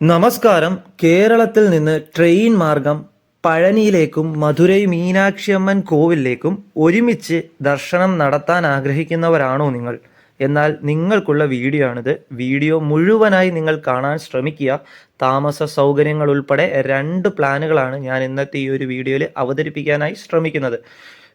നമസ്കാരം. കേരളത്തിൽ നിന്ന് ട്രെയിൻ മാർഗം പഴനിയിലേക്കും മധുരൈ മീനാക്ഷിയമ്മൻ കോവിലേക്കും ഒരുമിച്ച് ദർശനം നടത്താൻ ആഗ്രഹിക്കുന്നവരാണോ നിങ്ങൾ? എന്നാൽ നിങ്ങൾക്കുള്ള വീഡിയോ ആണിത് വീഡിയോ മുഴുവനായി നിങ്ങൾ കാണാൻ ശ്രമിക്കുക. താമസ സൗകര്യങ്ങൾ ഉൾപ്പെടെ രണ്ട് പ്ലാനുകളാണ് ഞാൻ ഇന്നത്തെ ഈ ഒരു വീഡിയോയിൽ അവതരിപ്പിക്കാനായി ശ്രമിക്കുന്നത്.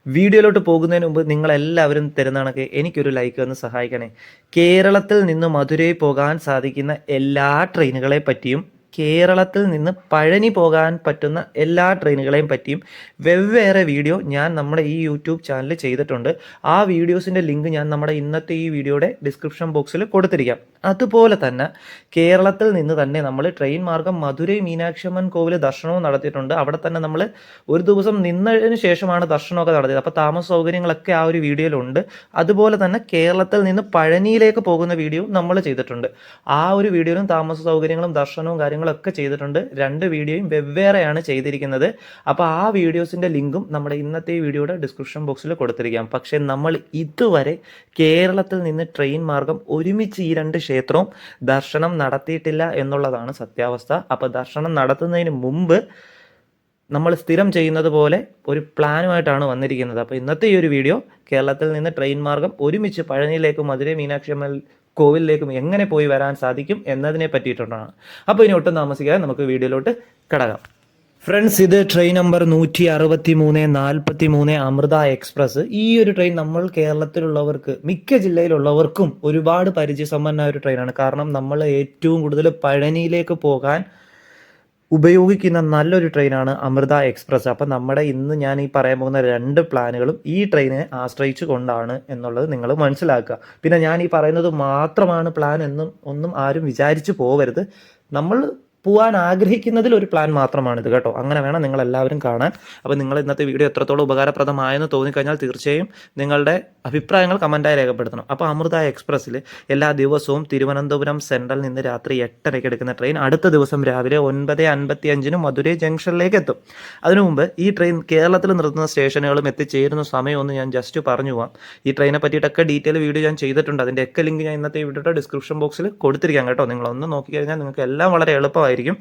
വീഡിയോയിലോട്ട് പോകുന്നതിന് മുമ്പ് നിങ്ങളെല്ലാവരും തരുന്ന എനിക്കൊരു ലൈക്ക് ഒന്ന് സഹായിക്കണേ. കേരളത്തിൽ നിന്ന് മധുരയിൽ പോകാൻ സാധിക്കുന്ന എല്ലാ ട്രെയിനുകളെ പറ്റിയും കേരളത്തിൽ നിന്ന് പഴനി പോകാൻ പറ്റുന്ന എല്ലാ ട്രെയിനുകളെയും പറ്റിയും വെവ്വേറെ വീഡിയോ ഞാൻ നമ്മുടെ ഈ യൂട്യൂബ് ചാനൽ ചെയ്തിട്ടുണ്ട്. ആ വീഡിയോസിന്റെ ലിങ്ക് ഞാൻ നമ്മുടെ ഇന്നത്തെ ഈ വീഡിയോയുടെ ഡിസ്ക്രിപ്ഷൻ ബോക്സിൽ കൊടുത്തിരിക്കാം. അതുപോലെ തന്നെ കേരളത്തിൽ നിന്ന് തന്നെ നമ്മൾ ട്രെയിൻ മാർഗം മധുരൈ മീനാക്ഷിയമ്മൻ കോവിൽ ദർശനവും നടത്തിയിട്ടുണ്ട്. അവിടെ തന്നെ നമ്മൾ ഒരു ദിവസം നിന്നതിന് ശേഷമാണ് ദർശനമൊക്കെ നടത്തിയത്. അപ്പോൾ താമസ സൗകര്യങ്ങളൊക്കെ ആ ഒരു വീഡിയോയിലുണ്ട്. അതുപോലെ തന്നെ കേരളത്തിൽ നിന്ന് പഴനിയിലേക്ക് പോകുന്ന വീഡിയോ നമ്മൾ ചെയ്തിട്ടുണ്ട്. ആ ഒരു വീഡിയോയിലും താമസ സൗകര്യങ്ങളും ദർശനവും കാര്യങ്ങളൊക്കെ ചെയ്തിട്ടുണ്ട്. രണ്ട് വീഡിയോയും വെവ്വേറെയാണ് ചെയ്തിരിക്കുന്നത്. അപ്പോൾ ആ വീഡിയോസിന്റെ ലിങ്കും നമ്മുടെ ഇന്നത്തെ വീഡിയോയുടെ ഡിസ്ക്രിപ്ഷൻ ബോക്സിൽ കൊടുത്തിരിക്കാം. പക്ഷേ നമ്മൾ ഇതുവരെ കേരളത്തിൽ നിന്ന് ട്രെയിൻ മാർഗം ഒരുമിച്ച് ഈ രണ്ട് ക്ഷേത്രവും ദർശനം നടത്തിയിട്ടില്ല എന്നുള്ളതാണ് സത്യാവസ്ഥ. അപ്പോൾ ദർശനം നടത്തുന്നതിന് മുമ്പ് നമ്മൾ സ്ഥിരം ചെയ്യുന്നത് പോലെ ഒരു പ്ലാനുമായിട്ടാണ് വന്നിരിക്കുന്നത്. അപ്പോൾ ഇന്നത്തെ ഈ ഒരു വീഡിയോ കേരളത്തിൽ നിന്ന് ട്രെയിൻ മാർഗം ഒരുമിച്ച് പഴനിയിലേക്കും മധുരൈ മീനാക്ഷി അമ്മൽ കോവിലിലേക്കും എങ്ങനെ പോയി വരാൻ സാധിക്കും എന്നതിനെ പറ്റിയിട്ടുള്ളതാണ്. അപ്പോൾ ഇനി ഒട്ടും താമസിക്കാതെ നമുക്ക് വീഡിയോയിലോട്ട് കിടക്കാം. ഫ്രണ്ട്സ് ഇത് ട്രെയിൻ നമ്പർ നൂറ്റി അറുപത്തി മൂന്ന് നാൽപ്പത്തി മൂന്ന് അമൃത എക്സ്പ്രസ് ഈ ഒരു ട്രെയിൻ നമ്മൾ കേരളത്തിലുള്ളവർക്ക് മിക്ക ജില്ലയിലുള്ളവർക്കും ഒരുപാട് പരിചയസമ്പന്ന ഒരു ട്രെയിനാണ് കാരണം നമ്മൾ ഏറ്റവും കൂടുതൽ പഴനിയിലേക്ക് പോകാൻ ഉപയോഗിക്കുന്ന നല്ലൊരു ട്രെയിനാണ് അമൃത എക്സ്പ്രസ് അപ്പം നമ്മുടെ ഇന്ന് ഞാൻ ഈ പറയാൻ പോകുന്ന രണ്ട് പ്ലാനുകളും ഈ ട്രെയിനെ ആശ്രയിച്ചു കൊണ്ടാണ് എന്നുള്ളത് നിങ്ങൾ മനസ്സിലാക്കുക. പിന്നെ ഞാൻ ഈ പറയുന്നത് മാത്രമാണ് പ്ലാൻ എന്നും ഒന്നും ആരും വിചാരിച്ചു പോകരുത് നമ്മൾ പോകാൻ ആഗ്രഹിക്കുന്നതിൽ ഒരു പ്ലാൻ മാത്രമാണിത് കേട്ടോ. അങ്ങനെ വേണം നിങ്ങൾ എല്ലാവരും കാണാൻ. അപ്പോൾ നിങ്ങൾ ഇന്നത്തെ വീഡിയോ എത്രത്തോളം ഉപകാരപ്രദമായെന്ന് തോന്നിക്കഴിഞ്ഞാൽ തീർച്ചയായും നിങ്ങളുടെ അഭിപ്രായങ്ങൾ കമന്റായി രേഖപ്പെടുത്തണം. അപ്പോൾ അമൃത എക്സ്പ്രസ്സിൽ എല്ലാ ദിവസവും തിരുവനന്തപുരം സെൻട്രൽ നിന്ന് രാത്രി എട്ടരയ്ക്ക് എടുക്കുന്ന ട്രെയിൻ അടുത്ത ദിവസം രാവിലെ ഒൻപത് അൻപത്തി അഞ്ചിന് മധുരൈ ജംഗ്ഷനിലേക്ക് എത്തും. അതിനു മുമ്പ് ഈ ട്രെയിൻ കേരളത്തിൽ നിർത്തുന്ന സ്റ്റേഷനുകളും എത്തിച്ചേരുന്ന സമയമൊന്ന് ഞാൻ ജസ്റ്റ് പറഞ്ഞു പോവാം. ഈ ട്രെയിനെ പറ്റിയിട്ടൊക്കെ ഡീറ്റെയിൽ വീഡിയോ ഞാൻ ചെയ്തിട്ടുണ്ട്. അതിന്റെ ഒക്കെ ലിങ്ക് ഞാൻ ഇന്നത്തെ വീഡിയോയുടെ ഡിസ്ക്രിപ്ഷൻ ബോക്സിൽ കൊടുത്തിരിക്കാം കേട്ടോ. നിങ്ങളൊന്ന് നോക്കിക്കഴിഞ്ഞാൽ നിങ്ങൾക്ക് എല്ലാം വളരെ എളുപ്പമായിരിക്കും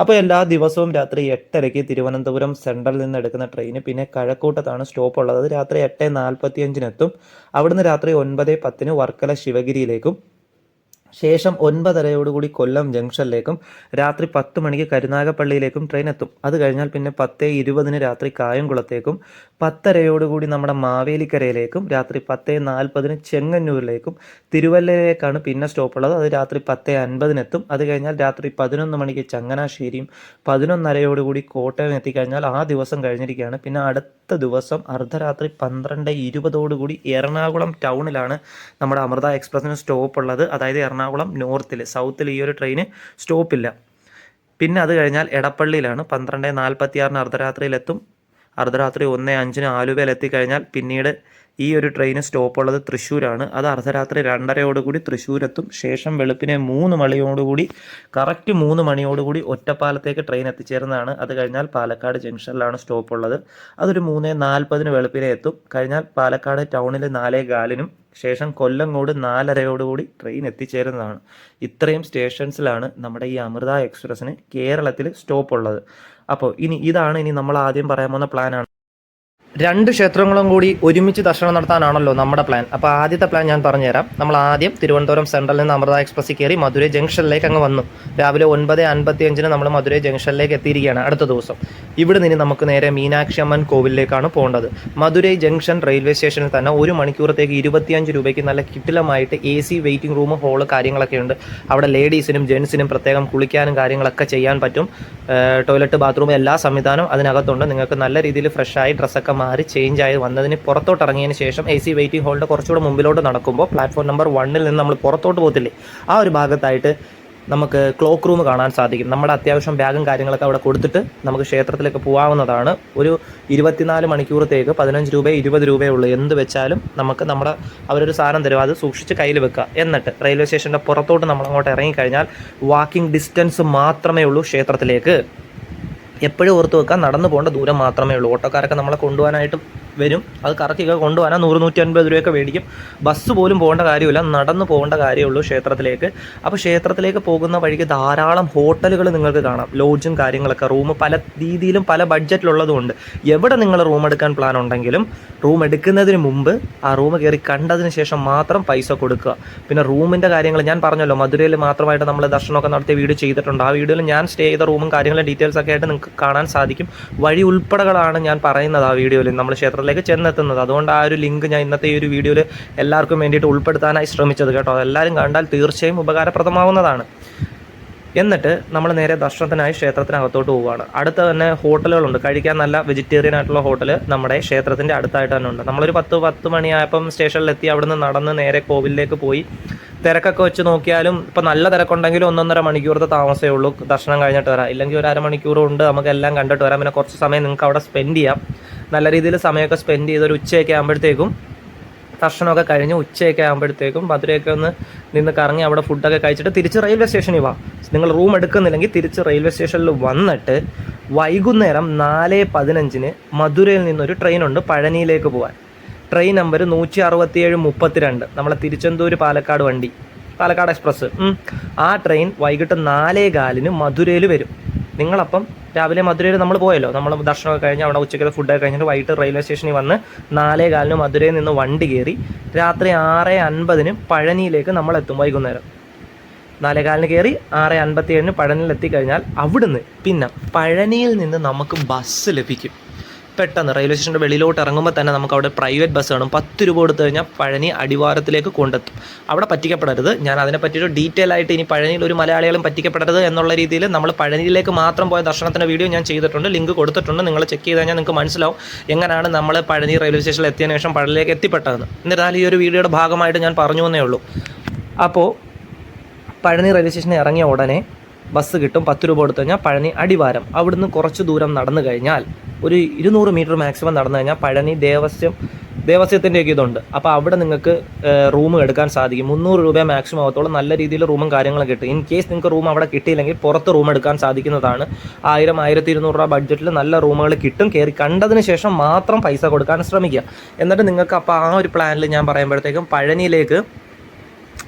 അപ്പോൾ എല്ലാ ദിവസവും രാത്രി എട്ടരയ്ക്ക് തിരുവനന്തപുരം സെൻട്രലിൽ നിന്ന് എടുക്കുന്ന ട്രെയിന് പിന്നെ കഴക്കൂട്ടത്താണ് സ്റ്റോപ്പ് ഉള്ളത്. രാത്രി എട്ട് നാൽപ്പത്തി അഞ്ചിനെത്തും അവിടുന്ന് രാത്രി ഒൻപത് പത്തിന് വർക്കല ശിവഗിരിയിലേക്കും ശേഷം ഒൻപതരയോടുകൂടി കൊല്ലം ജംഗ്ഷനിലേക്കും രാത്രി പത്ത് മണിക്ക് കരുനാഗപ്പള്ളിയിലേക്കും ട്രെയിൻ എത്തും. അത് കഴിഞ്ഞാൽ പിന്നെ പത്ത് ഇരുപതിന് രാത്രി കായംകുളത്തേക്കും പത്തരയോടുകൂടി നമ്മുടെ മാവേലിക്കരയിലേക്കും രാത്രി പത്ത് നാൽപ്പതിന് ചെങ്ങന്നൂരിലേക്കും തിരുവല്ലയിലേക്കാണ് പിന്നെ സ്റ്റോപ്പ് ഉള്ളത്. അത് രാത്രി പത്ത് അൻപതിനെത്തും അത് കഴിഞ്ഞാൽ രാത്രി പതിനൊന്ന് മണിക്ക് ചങ്ങനാശ്ശേരിയും പതിനൊന്നരയോടുകൂടി കോട്ടയം എത്തിക്കഴിഞ്ഞാൽ ആ ദിവസം കഴിഞ്ഞിരിക്കുകയാണ്. പിന്നെ അടുത്ത ദിവസം അർദ്ധരാത്രി പന്ത്രണ്ട് ഇരുപതോടുകൂടി എറണാകുളം ടൗണിലാണ് നമ്മുടെ അമൃത എക്സ്പ്രസ്സിന് സ്റ്റോപ്പ് ഉള്ളത്. അതായത് എറണാകുളം നോർത്തിൽ സൗത്തിൽ ഈ ഒരു ട്രെയിന് സ്റ്റോപ്പില്ല. പിന്നെ അത് കഴിഞ്ഞാൽ എടപ്പള്ളിയിലാണ്. പന്ത്രണ്ട് നാൽപ്പത്തി ആറിന് അർദ്ധരാത്രിയിലെത്തും. അർദ്ധരാത്രി ഒന്ന് അഞ്ചിന് ആലുവയിൽ എത്തിക്കഴിഞ്ഞാൽ പിന്നീട് ഈ ഒരു ട്രെയിന് സ്റ്റോപ്പുള്ളത് തൃശ്ശൂരാണ്. അത് അർദ്ധരാത്രി രണ്ടരയോടുകൂടി തൃശ്ശൂരെത്തും. ശേഷം വെളുപ്പിനെ മൂന്ന് മണിയോടുകൂടി കറക്റ്റ് മൂന്ന് മണിയോടുകൂടി ഒറ്റപ്പാലത്തേക്ക് ട്രെയിൻ എത്തിച്ചേരുന്നതാണ്. അത് കഴിഞ്ഞാൽ പാലക്കാട് ജംഗ്ഷനിലാണ് സ്റ്റോപ്പുള്ളത്. അതൊരു മൂന്ന് നാൽപ്പതിന് വെളുപ്പിനെ എത്തും. കഴിഞ്ഞാൽ പാലക്കാട് ടൗണിൽ നാലേ കാലിനും ശേഷം കൊല്ലങ്ങോട് നാലരയോടുകൂടി ട്രെയിൻ എത്തിച്ചേരുന്നതാണ്. ഇത്രയും സ്റ്റേഷൻസിലാണ് നമ്മുടെ ഈ അമൃത എക്സ്പ്രസ്സിന് കേരളത്തിൽ സ്റ്റോപ്പ് ഉള്ളത്. അപ്പോൾ ഇനി ഇതാണ് ഇനി നമ്മൾ ആദ്യം പറയാൻ പോകുന്ന പ്ലാനാണ് രണ്ട് ക്ഷേത്രങ്ങളും കൂടി ഒരുമിച്ച് ദർശനം നടത്താനാണല്ലോ നമ്മുടെ പ്ലാൻ അപ്പോൾ ആദ്യത്തെ പ്ലാൻ ഞാൻ പറഞ്ഞുതരാം. നമ്മൾ ആദ്യം തിരുവനന്തപുരം സെൻട്രലിൽ നിന്ന് അമൃത എക്സ്പ്രസ്സിൽ കയറി മധുരൈ ജംഗ്ഷനിലേക്ക് അങ്ങ് വന്നു. രാവിലെ ഒൻപത് അൻപത്തി അഞ്ചിന് നമ്മൾ മധുരൈ ജംഗ്ഷനിലേക്ക് എത്തിയിരിക്കുകയാണ് അടുത്ത ദിവസം. ഇവിടെ നിന്ന് നമുക്ക് നേരെ മീനാക്ഷി അമ്മൻ കോവിലിലേക്കാണ് പോകേണ്ടത്. മധുരൈ ജംഗ്ഷൻ റെയിൽവേ സ്റ്റേഷനിൽ തന്നെ ഒരു മണിക്കൂറത്തേക്ക് ഇരുപത്തിയഞ്ച് രൂപയ്ക്ക് നല്ല കിട്ടിലമായിട്ട് A C waiting room hall കാര്യങ്ങളൊക്കെ ഉണ്ട്. അവിടെ ലേഡീസിനും ജെൻസിനും പ്രത്യേകം കുളിക്കാനും കാര്യങ്ങളൊക്കെ ചെയ്യാൻ പറ്റും. ടോയ്ലറ്റ് ബാത്റൂം എല്ലാ സംവിധാനവും അതിനകത്തുണ്ട്. നിങ്ങൾക്ക് നല്ല രീതിയിൽ ഫ്രഷായി ഡ്രസ്സൊക്കെ മാറി ചേഞ്ച് ആയി വന്നതിന് പുറത്തോട്ട് ഇറങ്ങിയതിന് ശേഷം എ സി വെയിറ്റിംഗ് ഹോളിന്റെ കുറച്ചുകൂടെ മുമ്പിലോട്ട് നടക്കുമ്പോൾ പ്ലാറ്റ്ഫോം നമ്പർ വണ്ണിൽ നിന്ന് നമ്മൾ പുറത്തോട്ട് പോകത്തില്ലേ? ആ ഒരു ഭാഗത്തായിട്ട് നമുക്ക് ക്ലോക്ക് റൂം കാണാൻ സാധിക്കും. നമ്മുടെ അത്യാവശ്യം ബാഗും കാര്യങ്ങളൊക്കെ അവിടെ കൊടുത്തിട്ട് നമുക്ക് ക്ഷേത്രത്തിലേക്ക് പോകാവുന്നതാണ് ഒരു ഇരുപത്തിനാല് മണിക്കൂറത്തേക്ക് പതിനഞ്ച് രൂപ ഇരുപത് രൂപയുള്ളൂ എന്ത് വെച്ചാലും നമുക്ക് നമ്മുടെ അവരൊരു സാധനം തരും. അത് സൂക്ഷിച്ച് കയ്യിൽ വെക്കുക. എന്നിട്ട് റെയിൽവേ സ്റ്റേഷന്റെ പുറത്തോട്ട് നമ്മൾ അങ്ങോട്ട് ഇറങ്ങിക്കഴിഞ്ഞാൽ വാക്കിംഗ് ഡിസ്റ്റൻസ് മാത്രമേ ഉള്ളൂ ക്ഷേത്രത്തിലേക്ക്. എപ്പോഴും ഓർത്ത് വെക്കാൻ നടന്നു പോകേണ്ട ദൂരം മാത്രമേ ഉള്ളൂ. ഓട്ടോക്കാരൊക്കെ നമ്മളെ കൊണ്ടുപോകാനായിട്ടും വരും. അത് കറക്കിയൊക്കെ കൊണ്ടുപോകാൻ നൂറ് നൂറ്റി അൻപത് രൂപയൊക്കെ മേടിക്കും. ബസ് പോലും പോകേണ്ട കാര്യമില്ല. നടന്ന് പോകേണ്ട കാര്യമുള്ളൂ ക്ഷേത്രത്തിലേക്ക്. അപ്പോൾ ക്ഷേത്രത്തിലേക്ക് പോകുന്ന വഴിക്ക് ധാരാളം ഹോട്ടലുകൾ നിങ്ങൾക്ക് കാണാം. ലോഡ്ജും കാര്യങ്ങളൊക്കെ റൂം പല രീതിയിലും പല ബഡ്ജറ്റിലുള്ളതുകൊണ്ട് എവിടെ നിങ്ങൾ റൂം എടുക്കാൻ പ്ലാൻ ഉണ്ടെങ്കിലും റൂം എടുക്കുന്നതിന് മുമ്പ് ആ റൂം കയറി കണ്ടതിന് ശേഷം മാത്രം പൈസ കൊടുക്കുക. പിന്നെ റൂമിന്റെ കാര്യങ്ങൾ ഞാൻ പറഞ്ഞല്ലോ. മധുരയിൽ മാത്രമായിട്ട് നമ്മൾ ദർശനമൊക്കെ നടത്തിയ വീഡിയോ ചെയ്തിട്ടുണ്ട്. ആ വീഡിയോയിൽ ഞാൻ സ്റ്റേ ചെയ്ത റൂമും കാര്യങ്ങളും ഡീറ്റെയിൽസ് ഒക്കെ ആയിട്ട് നിങ്ങൾക്ക് കാണാൻ സാധിക്കും. വഴി ഉൾപ്പെടെകളാണ് ഞാൻ പറയുന്നത് ആ വീഡിയോയിൽ. നമ്മൾ ക്ഷേത്രത്തിലേക്ക് ചെന്നെത്തുന്നത്. അതുകൊണ്ട് ആ ഒരു ലിങ്ക് ഞാൻ ഇന്നത്തെ ഈ ഒരു വീഡിയോയിൽ എല്ലാവർക്കും വേണ്ടിയിട്ട് ഉൾപ്പെടുത്താനായി ശ്രമിച്ചത് കേട്ടോ. അതെല്ലാവരും കണ്ടാൽ തീർച്ചയായും ഉപകാരപ്രദമാവുന്നതാണ്. എന്നിട്ട് നമ്മൾ നേരെ ദർശനത്തിനായി ക്ഷേത്രത്തിനകത്തോട്ട് പോവുകയാണ്. അടുത്ത് തന്നെ ഹോട്ടലുകളുണ്ട്. കഴിക്കാൻ നല്ല വെജിറ്റേറിയൻ ആയിട്ടുള്ള ഹോട്ടൽ നമ്മുടെ ക്ഷേത്രത്തിന്റെ അടുത്തായിട്ട് തന്നെ ഉണ്ട്. നമ്മളൊരു പത്ത് പത്ത് മണിയായപ്പം സ്റ്റേഷനിലെത്തി അവിടുന്ന് നടന്ന് നേരെ കോവിലിലേക്ക് പോയി. തിരക്കൊക്കെ വെച്ച് നോക്കിയാലും ഇപ്പം നല്ല തിരക്കുണ്ടെങ്കിലും ഒന്നൊന്നര മണിക്കൂറത്തെ താമസമേ ഉള്ളൂ. ദർശനം കഴിഞ്ഞിട്ട് വരാം. ഇല്ലെങ്കിൽ ഒരു അരമണിക്കൂറും ഉണ്ട്. നമുക്ക് എല്ലാം കണ്ടിട്ട് വരാം. പിന്നെ കുറച്ച് സമയം നിങ്ങൾക്ക് അവിടെ സ്പെൻഡ് ചെയ്യാം. നല്ല രീതിയിൽ സമയമൊക്കെ സ്പെൻഡ് ചെയ്ത് ഒരു ഉച്ചയൊക്കെ ആകുമ്പോഴത്തേക്കും ദർശനമൊക്കെ കഴിഞ്ഞ് ഉച്ചയൊക്കെ ആകുമ്പോഴത്തേക്കും മധുരയൊക്കെ ഒന്ന് നിന്ന് കറങ്ങി അവിടെ ഫുഡൊക്കെ കഴിച്ചിട്ട് തിരിച്ച് റെയിൽവേ സ്റ്റേഷനിൽ വാ. നിങ്ങൾ റൂം എടുക്കുന്നില്ലെങ്കിൽ തിരിച്ച് റെയിൽവേ സ്റ്റേഷനിൽ വന്നിട്ട് വൈകുന്നേരം നാല് പതിനഞ്ചിന് മധുരയിൽ നിന്നൊരു ട്രെയിനുണ്ട് പഴനിയിലേക്ക് പോകാൻ ട്രെയിൻ നമ്പർ നൂറ്റി അറുപത്തിയേഴ് മുപ്പത്തിരണ്ട്. നമ്മളെ തിരുച്ചെന്തൂർ പാലക്കാട് വണ്ടി. പാലക്കാട് എക്സ്പ്രസ്. ആ ട്രെയിൻ വൈകിട്ട് നാലേ കാലിന് മധുരയിൽ വരും. നിങ്ങളപ്പം രാവിലെ മധുരയിൽ നമ്മൾ പോയല്ലോ. നമ്മൾ ദർശനമൊക്കെ കഴിഞ്ഞ് അവിടെ ഫുഡ് ഫുഡൊക്കെ കഴിഞ്ഞിട്ട് വൈകിട്ട് റെയിൽവേ സ്റ്റേഷനിൽ വന്ന് നാലേ കാലിന് മധുരയിൽ നിന്ന് വണ്ടി കയറി രാത്രി ആറ് അൻപതിന് പഴനിയിലേക്ക് നമ്മൾ എത്തും വൈകുന്നേരം. നാലേ കാലിന് കയറി ആറ് അൻപത്തി ഏഴിന് പഴനിയിൽ എത്തിക്കഴിഞ്ഞാൽ അവിടുന്ന് പിന്നെ പഴനിയിൽ നിന്ന് നമുക്ക് ബസ് ലഭിക്കും. പെട്ടെന്ന് റെയിൽവേ സ്റ്റേഷന്റെ വെളിയിലോട്ട് ഇറങ്ങുമ്പോൾ തന്നെ നമുക്ക് അവിടെ പ്രൈവറ്റ് ബസ് കാണും. പത്ത് രൂപ കൊടുത്തു കഴിഞ്ഞാൽ പഴനി അടിവാരത്തിലേക്ക് കൊണ്ടെത്തും. അവിടെ പറ്റിക്കപ്പെടരുത്. ഞാൻ അതിനെ പറ്റിയൊരു ഡീറ്റെയിൽ ആയിട്ട് ഇനി പഴനിയിൽ ഒരു മലയാളികളും പറ്റിക്കപ്പെടരുത് എന്നുള്ള രീതിയിൽ നമ്മൾ പഴനിയിലേക്ക് മാത്രം പോയ ദർശനത്തിന്റെ വീഡിയോ ഞാൻ ചെയ്തിട്ടുണ്ട്. ലിങ്ക് കൊടുത്തിട്ടുണ്ട്. നിങ്ങൾ ചെക്ക് ചെയ്ത് കഴിഞ്ഞാൽ നിങ്ങൾക്ക് മനസ്സിലാവും എങ്ങനെയാണ് നമ്മൾ പഴനി റെയിൽവേ സ്റ്റേഷനിൽ എത്തിയതിനു ശേഷം പഴനിയിലേക്ക് എത്തിപ്പെട്ടതെന്ന് എന്നിരുന്നാലും ഈ ഒരു വീഡിയോയുടെ ഭാഗമായിട്ട് ഞാൻ പറഞ്ഞു എന്നേ ഉള്ളൂ. അപ്പോൾ പഴനി റെയിൽവേ സ്റ്റേഷനിൽ ഇറങ്ങിയ ഉടനെ ബസ് കിട്ടും പത്ത് രൂപ കൊടുത്തു കഴിഞ്ഞാൽ പഴനി അടിവാരം. അവിടുന്ന് കുറച്ച് ദൂരം നടന്നു കഴിഞ്ഞാൽ ഒരു ഇരുന്നൂറ് മീറ്റർ മാക്സിമം നടന്നു കഴിഞ്ഞാൽ പഴനി ദേവസ്വം ദേവസ്വത്തിന്റെയൊക്കെ ഇതുണ്ട്. അപ്പോൾ അവിടെ നിങ്ങൾക്ക് റൂം എടുക്കാൻ സാധിക്കും. മുന്നൂറ് രൂപ മാക്സിമം ആകത്തോളം നല്ല രീതിയിൽ റൂമും കാര്യങ്ങളും കിട്ടും. ഇൻ കേസ് നിങ്ങൾക്ക് റൂം അവിടെ കിട്ടിയില്ലെങ്കിൽ പുറത്ത് റൂം എടുക്കാൻ സാധിക്കുന്നതാണ്. ആയിരം ആയിരത്തി ഇരുന്നൂറ് രൂപ ബഡ്ജറ്റിൽ നല്ല റൂമുകൾ കിട്ടും. കയറി കണ്ടതിന് ശേഷം മാത്രം പൈസ കൊടുക്കാൻ ശ്രമിക്കുക. എന്നിട്ട് നിങ്ങൾക്ക് അപ്പോൾ ആ ഒരു പ്ലാനിൽ ഞാൻ പറയുമ്പോഴത്തേക്കും പഴനിയിലേക്ക്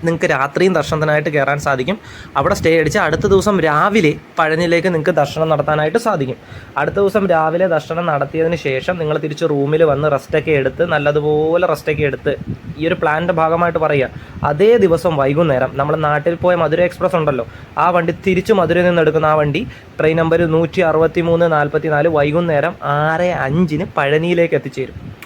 നിങ്ങൾക്ക് രാത്രിയും ദർശനത്തിനായിട്ട് കയറാൻ സാധിക്കും. അവിടെ സ്റ്റേ അടിച്ച് അടുത്ത ദിവസം രാവിലെ പഴനിയിലേക്ക് നിങ്ങൾക്ക് ദർശനം നടത്താനായിട്ട് സാധിക്കും. അടുത്ത ദിവസം രാവിലെ ദർശനം നടത്തിയതിന് ശേഷം നിങ്ങൾ തിരിച്ച് റൂമിൽ വന്ന് റെസ്റ്റൊക്കെ എടുത്ത് നല്ലതുപോലെ റെസ്റ്റൊക്കെ എടുത്ത് ഈ ഒരു പ്ലാനിന്റെ ഭാഗമായിട്ട് പറയുക. അതേ ദിവസം വൈകുന്നേരം നമ്മൾ നാട്ടിൽ പോയ മധുര എക്സ്പ്രസ് ഉണ്ടല്ലോ. ആ വണ്ടി തിരിച്ച് മധുരയിൽ നിന്ന് എടുക്കുന്ന ആ വണ്ടി ട്രെയിൻ നമ്പർ നൂറ്റി അറുപത്തി മൂന്ന് നാൽപ്പത്തി നാല് വൈകുന്നേരം ആറ് അഞ്ചിന് പഴനിയിലേക്ക് എത്തിച്ചേരും.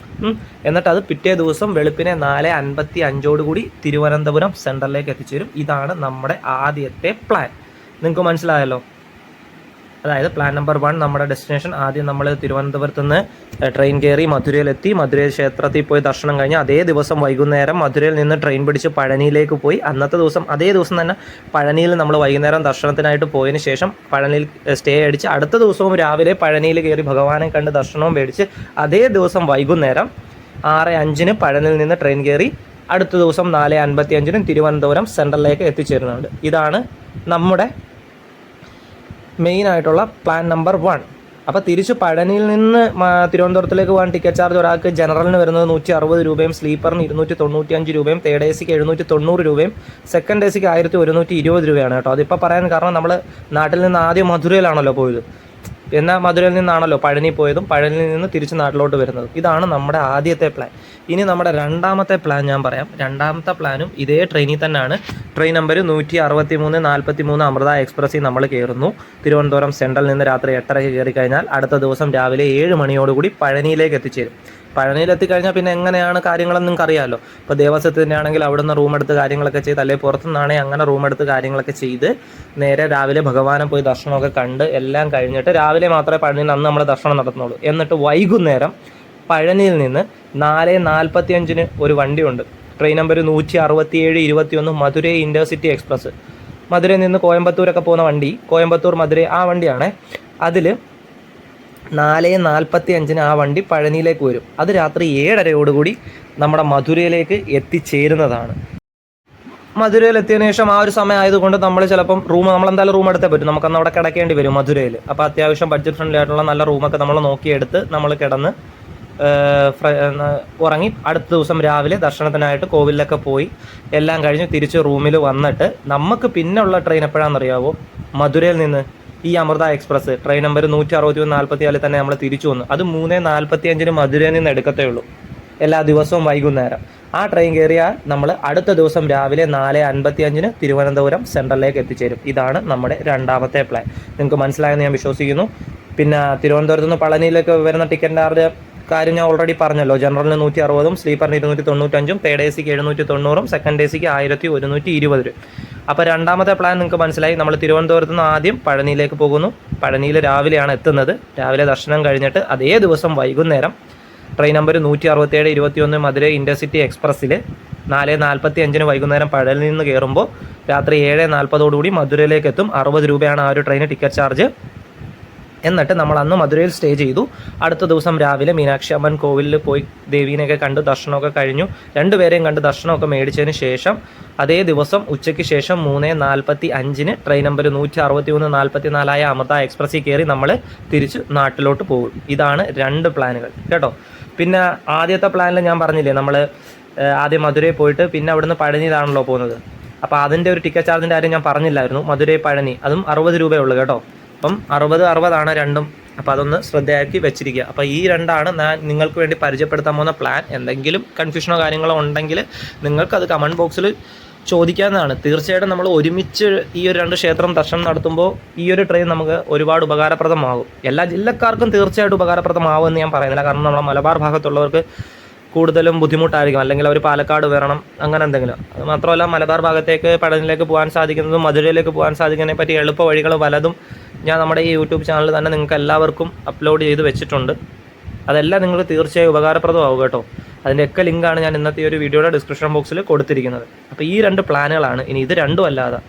എന്നിട്ട് അത് പിറ്റേ ദിവസം വെളുപ്പിനെ നാല് അൻപത്തി അഞ്ചോടുകൂടി തിരുവനന്തപുരം സെൻട്രലിലേക്ക് എത്തിച്ചേരും. ഇതാണ് നമ്മുടെ ആദ്യത്തെ പ്ലാൻ നിങ്ങൾക്ക് മനസ്സിലായല്ലോ? അതായത് പ്ലാൻ നമ്പർ വൺ നമ്മുടെ ഡെസ്റ്റിനേഷൻ ആദ്യം നമ്മൾ തിരുവനന്തപുരത്ത് നിന്ന് ട്രെയിൻ കയറി മധുരയിലെത്തി. മധുരയിൽ ക്ഷേത്രത്തിൽ പോയി ദർശനം കഴിഞ്ഞ് അതേ ദിവസം വൈകുന്നേരം മധുരയിൽ നിന്ന് ട്രെയിൻ പിടിച്ച് പഴനിയിലേക്ക് പോയി. അന്നത്തെ ദിവസം അതേ ദിവസം തന്നെ പഴനിയിൽ നമ്മൾ വൈകുന്നേരം ദർശനത്തിനായിട്ട് പോയതിന് ശേഷം പഴനിയിൽ സ്റ്റേ അടിച്ച് അടുത്ത ദിവസവും രാവിലെ പഴനിയിൽ കയറി ഭഗവാനെ കണ്ട് ദർശനവും മേടിച്ച് അതേ ദിവസം വൈകുന്നേരം ആറ് അഞ്ചിന് പഴനിയിൽ നിന്ന് ട്രെയിൻ കയറി അടുത്ത ദിവസം നാല് അൻപത്തി അഞ്ചിനും തിരുവനന്തപുരം സെൻട്രലിലേക്ക് എത്തിച്ചേരുന്നുണ്ട്. ഇതാണ് നമ്മുടെ മെയിൻ ആയിട്ടുള്ള പ്ലാൻ നമ്പർ വൺ അപ്പോൾ തിരിച്ച് പഴനിയിൽ നിന്ന് തിരുവനന്തപുരത്തിലേക്ക് പോകാൻ ടിക്കറ്റ് ചാർജ് ഒരാൾക്ക് ജനറലിന് വരുന്നത് നൂറ്റി അറുപത് രൂപയും സ്ലീപ്പറിന് ഇരുന്നൂറ്റി തൊണ്ണൂറ്റി അഞ്ച് രൂപയും തേർഡ് എ സിക്ക് എഴുന്നൂറ്റി തൊണ്ണൂറ് രൂപയും സെക്കൻഡ് എ സിക്ക് ആയിരത്തി ഒരുന്നൂറ്റി ഇരുപത് രൂപയാണ് കേട്ടോ. അതിപ്പോൾ പറയാൻ കാരണം നമ്മൾ നാട്ടിൽ നിന്ന് ആദ്യം മധുരയിലാണല്ലോ പോയത്. എന്നാൽ മധുരയിൽ നിന്നാണല്ലോ പഴനി പോയതും പഴനിയിൽ നിന്ന് തിരിച്ച് നാട്ടിലോട്ട് വരുന്നത്. ഇതാണ് നമ്മുടെ ആദ്യത്തെ പ്ലാൻ ഇനി നമ്മുടെ രണ്ടാമത്തെ പ്ലാൻ ഞാൻ പറയാം. രണ്ടാമത്തെ പ്ലാനും ഇതേ ട്രെയിനിൽ തന്നെയാണ്. ട്രെയിൻ നമ്പർ നൂറ്റി അറുപത്തി മൂന്ന് നാൽപ്പത്തി മൂന്ന് അമൃത എക്സ്പ്രസ്സിൽ നമ്മൾ കയറുന്നു. തിരുവനന്തപുരം സെൻട്രൽ നിന്ന് രാത്രി എട്ടരയ്ക്ക് കയറി കഴിഞ്ഞാൽ അടുത്ത ദിവസം രാവിലെ ഏഴ് മണിയോടുകൂടി പഴനിയിലേക്ക് എത്തിച്ചേരും. പഴനിയിൽ കഴിഞ്ഞാൽ പിന്നെ എങ്ങനെയാണ് കാര്യങ്ങളെന്ന് അറിയാമല്ലോ ഇപ്പോൾ ദേവസ്വത്തിന്റെ ആണെങ്കിൽ അവിടുന്ന് റൂം എടുത്ത് കാര്യങ്ങളൊക്കെ ചെയ്ത് അല്ലെങ്കിൽ പുറത്തുനിന്നാണെങ്കിൽ അങ്ങനെ റൂം എടുത്ത് കാര്യങ്ങളൊക്കെ ചെയ്ത് നേരെ രാവിലെ ഭഗവാനെ പോയി ദർശനമൊക്കെ കണ്ട് എല്ലാം കഴിഞ്ഞിട്ട് രാവിലെ മാത്രമേ പഴനിയിൽ അന്ന് നമ്മൾ ദർശനം നടത്തുന്നുള്ളൂ. എന്നിട്ട് വൈകുന്നേരം പഴനിയിൽ നിന്ന് നാല് നാൽപ്പത്തി അഞ്ചിന് ഒരു വണ്ടിയുണ്ട്. ട്രെയിൻ നമ്പർ നൂറ്റി അറുപത്തി ഏഴ് ഇരുപത്തി ഒന്ന് മധുരൈ ഇന്റർസിറ്റി എക്സ്പ്രസ്. മധുരയിൽ നിന്ന് കോയമ്പത്തൂരൊക്കെ പോകുന്ന വണ്ടി കോയമ്പത്തൂർ മധുരൈ ആ വണ്ടിയാണേ. അതിൽ നാല് നാൽപ്പത്തി അഞ്ചിന് ആ വണ്ടി പഴനിയിലേക്ക് വരും. അത് രാത്രി ഏഴരയോടുകൂടി നമ്മുടെ മധുരയിലേക്ക് എത്തിച്ചേരുന്നതാണ്. മധുരയിൽ എത്തിയതിനു ശേഷം ആ ഒരു സമയം ആയതുകൊണ്ട് നമ്മൾ ചിലപ്പം റൂം നമ്മൾ എന്തായാലും റൂം എടുത്തേ പറ്റും. നമുക്കന്ന് അവിടെ കിടക്കേണ്ടി വരും മധുരയിൽ. അപ്പോൾ അത്യാവശ്യം ബഡ്ജറ്റ് ഫ്രണ്ട്ലി ആയിട്ടുള്ള നല്ല റൂമൊക്കെ നമ്മൾ നോക്കിയെടുത്ത് നമ്മൾ കിടന്ന് ഉറങ്ങി അടുത്ത ദിവസം രാവിലെ ദർശനത്തിനായിട്ട് കോവിലൊക്കെ പോയി എല്ലാം കഴിഞ്ഞ് തിരിച്ച് റൂമിൽ വന്നിട്ട് നമുക്ക് പിന്നെയുള്ള ട്രെയിൻ എപ്പോഴാണെന്നറിയാവോ? മധുരയിൽ നിന്ന് ഈ അമൃത എക്സ്പ്രസ് ട്രെയിൻ നമ്പർ നൂറ്റി അറുപത്തി ഒന്ന് നാൽപ്പത്തി നാലിൽ തന്നെ നമ്മൾ തിരിച്ചു വന്നു. അത് മൂന്ന് നാൽപ്പത്തി അഞ്ചിന് മധുരയിൽ നിന്ന് എടുക്കത്തേ ഉള്ളൂ. എല്ലാ ദിവസവും വൈകുന്നേരം. ആ ട്രെയിൻ കയറിയാൽ നമ്മൾ അടുത്ത ദിവസം രാവിലെ നാല് അൻപത്തി അഞ്ചിന് തിരുവനന്തപുരം സെൻട്രലിലേക്ക് എത്തിച്ചേരും. ഇതാണ് നമ്മുടെ രണ്ടാമത്തെ പ്ലാൻ നിങ്ങൾക്ക് മനസ്സിലായെന്ന് ഞാൻ വിശ്വസിക്കുന്നു. പിന്നെ തിരുവനന്തപുരത്ത് നിന്ന് പളനിയിലേക്ക് വരുന്ന ടിക്കറ്റിന്റെ കാര്യം ഞാൻ ഓൾറെഡി പറഞ്ഞല്ലോ. ജനറലിന് നൂറ്റി അറുപതും സ്ലീപ്പറിന് ഇരുന്നൂറ്റി തൊണ്ണൂറ്റഞ്ചും തേർഡ് എ സിക്ക് എഴുന്നൂറ്റി തൊണ്ണൂറും സെക്കൻഡ് എ സിക്ക് ആയിരത്തി ഒരുന്നൂറ്റി ഇരുപത് രൂപ. അപ്പോൾ രണ്ടാമത്തെ പ്ലാൻ നിങ്ങൾക്ക് മനസ്സിലായി. നമ്മൾ തിരുവനന്തപുരത്ത് നിന്ന് ആദ്യം പഴനിയിലേക്ക് പോകുന്നു. പഴനിയിൽ രാവിലെയാണ് എത്തുന്നത്. രാവിലെ ദർശനം കഴിഞ്ഞിട്ട് അതേ ദിവസം വൈകുന്നേരം ട്രെയിൻ നമ്പർ നൂറ്റി അറുപത്തേഴ് ഇരുപത്തിയൊന്ന് മധുര ഇന്റർസിറ്റി എക്സ്പ്രസ്സിൽ നാല് നാൽപ്പത്തി അഞ്ചിന് വൈകുന്നേരം പഴനിയിൽ നിന്ന് കയറുമ്പോൾ രാത്രി ഏഴ് നാൽപ്പതോടുകൂടി മധുരയിലേക്ക് എത്തും. അറുപത് രൂപയാണ് ആ ഒരു ട്രെയിൻ ടിക്കറ്റ് ചാർജ് എന്നിട്ട് നമ്മൾ അന്ന് മധുരയിൽ സ്റ്റേ ചെയ്തു. അടുത്ത ദിവസം രാവിലെ മീനാക്ഷി അമ്മൻ കോവിലിൽ പോയി ദേവീനെയൊക്കെ കണ്ട് ദർശനമൊക്കെ കഴിഞ്ഞു. രണ്ടുപേരെയും കണ്ട് ദർശനമൊക്കെ മേടിച്ചതിന് ശേഷം അതേ ദിവസം ഉച്ചയ്ക്ക് ശേഷം മൂന്ന് നാൽപ്പത്തി അഞ്ചിന് ട്രെയിൻ നമ്പർ നൂറ്റി അറുപത്തി മൂന്ന് നാൽപ്പത്തി നാലായ അമൃത എക്സ്പ്രസ്സിൽ കയറി നമ്മൾ തിരിച്ച് നാട്ടിലോട്ട് പോകും. ഇതാണ് രണ്ട് പ്ലാനുകൾ. കേട്ടോ? പിന്നെ ആദ്യത്തെ പ്ലാനിൽ ഞാൻ പറഞ്ഞില്ലേ നമ്മൾ ആദ്യം മധുരയിൽ പോയിട്ട് പിന്നെ അവിടുന്ന് പഴനിയിലാണല്ലോ പോകുന്നത്. അപ്പോൾ അതിന്റെ ഒരു ടിക്കറ്റ് ചാർജിന്റെ കാര്യം ഞാൻ പറഞ്ഞില്ലായിരുന്നു. മധുരൈ പഴനി. അതും അറുപത് രൂപയേ ഉള്ളൂ കേട്ടോ? അപ്പം അറുപത് അറുപതാണ് രണ്ടും. അപ്പോൾ അതൊന്ന് ശ്രദ്ധയാക്കി വെച്ചിരിക്കുക. അപ്പോൾ ഈ രണ്ടാണ് ഞാൻ നിങ്ങൾക്ക് വേണ്ടി പരിചയപ്പെടുത്താൻ പോകുന്ന പ്ലാൻ എന്തെങ്കിലും കൺഫ്യൂഷനോ കാര്യങ്ങളോ ഉണ്ടെങ്കിൽ നിങ്ങൾക്ക് അത് കമന്റ് ബോക്സിൽ ചോദിക്കാവുന്നതാണ്. തീർച്ചയായിട്ടും നമ്മൾ ഒരുമിച്ച് ഈ ഒരു രണ്ട് ക്ഷേത്രം ദർശനം നടത്തുമ്പോൾ ഈ ഒരു ട്രെയിൻ നമുക്ക് ഒരുപാട് ഉപകാരപ്രദമാകും. എല്ലാ ജില്ലക്കാർക്കും തീർച്ചയായിട്ടും ഉപകാരപ്രദമാകും എന്ന് ഞാൻ പറയുന്നില്ല. കാരണം നമ്മളെ മലബാർ ഭാഗത്തുള്ളവർക്ക് കൂടുതലും ബുദ്ധിമുട്ടായിരിക്കും. അല്ലെങ്കിൽ അവർ പാലക്കാട് വരണം അങ്ങനെ എന്തെങ്കിലും. അത് മാത്രമല്ല മലബാർ ഭാഗത്തേക്ക് പടനിലേക്ക് പോകാൻ സാധിക്കുന്നതും മധുരയിലേക്ക് പോകാൻ സാധിക്കുന്നതിനെ പറ്റി എളുപ്പ വഴികൾ പലതും ഞാൻ നമ്മുടെ ഈ യൂട്യൂബ് ചാനലിൽ തന്നെ നിങ്ങൾക്ക് എല്ലാവർക്കും അപ്ലോഡ് ചെയ്ത് വെച്ചിട്ടുണ്ട്. അതെല്ലാം നിങ്ങൾക്ക് തീർച്ചയായും ഉപകാരപ്രദമാവും കേട്ടോ. അതിന്റെയൊക്കെ ലിങ്കാണ് ഞാൻ ഇന്നത്തെ ഈ ഒരു വീഡിയോയുടെ ഡിസ്ക്രിപ്ഷൻ ബോക്സിൽ കൊടുത്തിരിക്കുന്നത്. അപ്പോൾ ഈ രണ്ട് പ്ലാനുകളാണ്. ഇനി ഇത് രണ്ടും അല്ലാതെ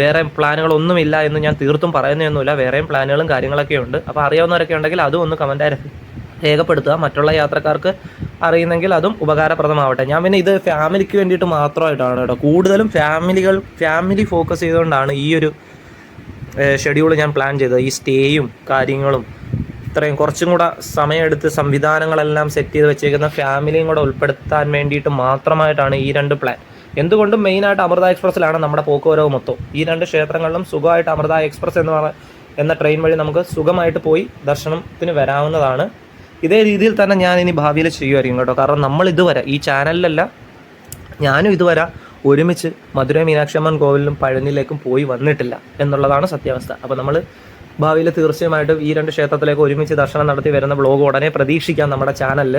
വേറെ പ്ലാനുകളൊന്നുമില്ല എന്ന് ഞാൻ തീർത്തും പറയുന്നതൊന്നുമില്ല. വേറെയും പ്ലാനുകളും കാര്യങ്ങളൊക്കെ ഉണ്ട്. അപ്പോൾ അറിയാവുന്നവരൊക്കെ ഉണ്ടെങ്കിൽ അതും ഒന്ന് കമന്റായി രേഖപ്പെടുത്തുക. മറ്റുള്ള യാത്രക്കാർക്ക് അറിയുന്നെങ്കിൽ അതും ഉപകാരപ്രദമാവട്ടെ. ഞാൻ പിന്നെ ഇത് ഫാമിലിക്ക് വേണ്ടിയിട്ട് മാത്രമായിട്ടാണ് കേട്ടോ. കൂടുതലും ഫാമിലികൾ ഫാമിലി ഫോക്കസ് ചെയ്തുകൊണ്ടാണ് ഈ ഒരു ഷെഡ്യൂൾ ഞാൻ പ്ലാൻ ചെയ്തത്. ഈ സ്റ്റേയും കാര്യങ്ങളും ഇത്രയും കുറച്ചും കൂടെ സമയമെടുത്ത് സംവിധാനങ്ങളെല്ലാം സെറ്റ് ചെയ്ത് വെച്ചേക്കുന്ന ഫാമിലിയും കൂടെ ഉൾപ്പെടുത്താൻ വേണ്ടിയിട്ട് മാത്രമായിട്ടാണ് ഈ രണ്ട് പ്ലാൻ എന്തുകൊണ്ടും മെയിനായിട്ട് അമൃത എക്സ്പ്രസ്സിലാണ് നമ്മുടെ പോക്കുവരവ് മൊത്തം. ഈ രണ്ട് ക്ഷേത്രങ്ങളിലും സുഖമായിട്ട് അമൃത എക്സ്പ്രസ് എന്ന് പറ എന്ന ട്രെയിൻ വഴി നമുക്ക് സുഖമായിട്ട് പോയി ദർശനത്തിന് വരാവുന്നതാണ്. ഇതേ രീതിയിൽ തന്നെ ഞാൻ ഇനി ഭാവിയിൽ ചെയ്യുമായിരിക്കും കേട്ടോ. കാരണം നമ്മൾ ഇതുവരെ ഈ ചാനലിലല്ല ഞാനും ഇതുവരെ ഒരുമിച്ച് മധുര മീനാക്ഷി അമ്മൻ കോവിലിലും പഴനിയിലേക്കും പോയി വന്നിട്ടില്ല എന്നുള്ളതാണ് സത്യാവസ്ഥ. അപ്പോൾ നമ്മൾ ഭാവിയിൽ തീർച്ചയായിട്ടും ഈ രണ്ട് ക്ഷേത്രത്തിലേക്ക് ഒരുമിച്ച് ദർശനം നടത്തി വരുന്ന ബ്ലോഗ് ഉടനെ പ്രതീക്ഷിക്കാം നമ്മുടെ ചാനലിൽ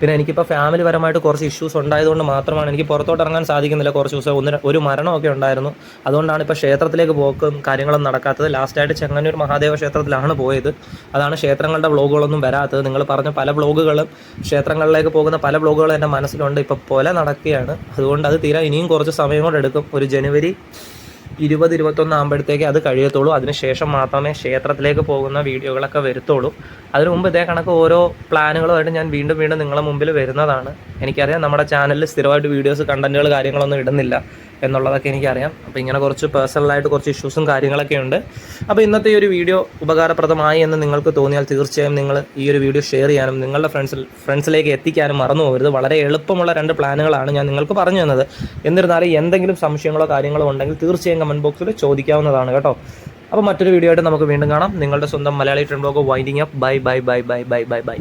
പിന്നെ എനിക്കിപ്പോൾ ഫാമിലി പരമായിട്ട് കുറച്ച് ഇഷ്യൂസ് ഉണ്ടായതുകൊണ്ട് മാത്രമാണ് എനിക്ക് പുറത്തോട്ട് ഇറങ്ങാൻ സാധിക്കുന്നില്ല കുറച്ച് ദിവസം. ഒന്ന് ഒരു മരണമൊക്കെ ഉണ്ടായിരുന്നു. അതുകൊണ്ടാണ് ഇപ്പോൾ ക്ഷേത്രത്തിലേക്ക് പോക്കും കാര്യങ്ങളും നടക്കാത്തത്. ലാസ്റ്റായിട്ട് ചെങ്ങന്നൂർ മഹാദേവ ക്ഷേത്രത്തിലാണ് പോയത്. അതാണ് ക്ഷേത്രങ്ങളുടെ ബ്ലോഗുകളൊന്നും വരാത്തത്. നിങ്ങൾ പറഞ്ഞ പല ബ്ലോഗുകളും ക്ഷേത്രങ്ങളിലേക്ക് പോകുന്ന പല വ്ളോഗുകളും എന്റെ മനസ്സിലുണ്ട്. ഇപ്പോൾ പോലെ നടക്കുകയാണ്. അതുകൊണ്ട് അത് തീരാൻ ഇനിയും കുറച്ച് സമയം കൊണ്ട് എടുക്കും. ഒരു ജനുവരി ഇരുപത് ഇരുപത്തൊന്ന് ആകുമ്പോഴത്തേക്ക് അത് കഴിയത്തുള്ളൂ. അതിനുശേഷം മാത്രമേ ക്ഷേത്രത്തിലേക്ക് പോകുന്ന വീഡിയോകളൊക്കെ വരുത്തുള്ളൂ. അതിനു മുമ്പ് ഇതേ കണക്ക് ഓരോ പ്ലാനുകളുമായിട്ട് ഞാൻ വീണ്ടും വീണ്ടും നിങ്ങളെ മുമ്പിൽ വരുന്നതാണ്. എനിക്കറിയാം നമ്മുടെ ചാനലിൽ സ്ഥിരമായിട്ട് വീഡിയോസ് കണ്ടന്റുകൾ കാര്യങ്ങളൊന്നും ഇടുന്നില്ല. എന്നുള്ളതൊക്കെ എനിക്കറിയാം. അപ്പോൾ ഇങ്ങനെ കുറച്ച് പേഴ്സണലായിട്ട് കുറച്ച് ഇഷ്യൂസും കാര്യങ്ങളൊക്കെ ഉണ്ട്. അപ്പോൾ ഇന്നത്തെ ഈ ഒരു വീഡിയോ ഉപകാരപ്രദമായി എന്ന് നിങ്ങൾക്ക് തോന്നിയാൽ തീർച്ചയായും നിങ്ങൾ ഈ ഒരു വീഡിയോ ഷെയർ ചെയ്യാനും നിങ്ങളുടെ ഫ്രണ്ട്സിൽ ഫ്രണ്ട്സിലേക്ക് എത്തിക്കാനും മറന്നു പോകരുത്. വളരെ എളുപ്പമുള്ള രണ്ട് പ്ലാനുകളാണ് ഞാൻ നിങ്ങൾക്ക് പറഞ്ഞു തന്നത്. എന്നിരുന്നാലും എന്തെങ്കിലും സംശയങ്ങളോ കാര്യങ്ങളോ ഉണ്ടെങ്കിൽ തീർച്ചയായും കമന്റ് ബോക്സിൽ ചോദിക്കാവുന്നതാണ് കേട്ടോ. അപ്പോൾ മറ്റൊരു വീഡിയോ ആയിട്ട് നമുക്ക് വീണ്ടും കാണാം. നിങ്ങളുടെ സ്വന്തം Malayali trend blog winding up bye bye bye bye bye bye bye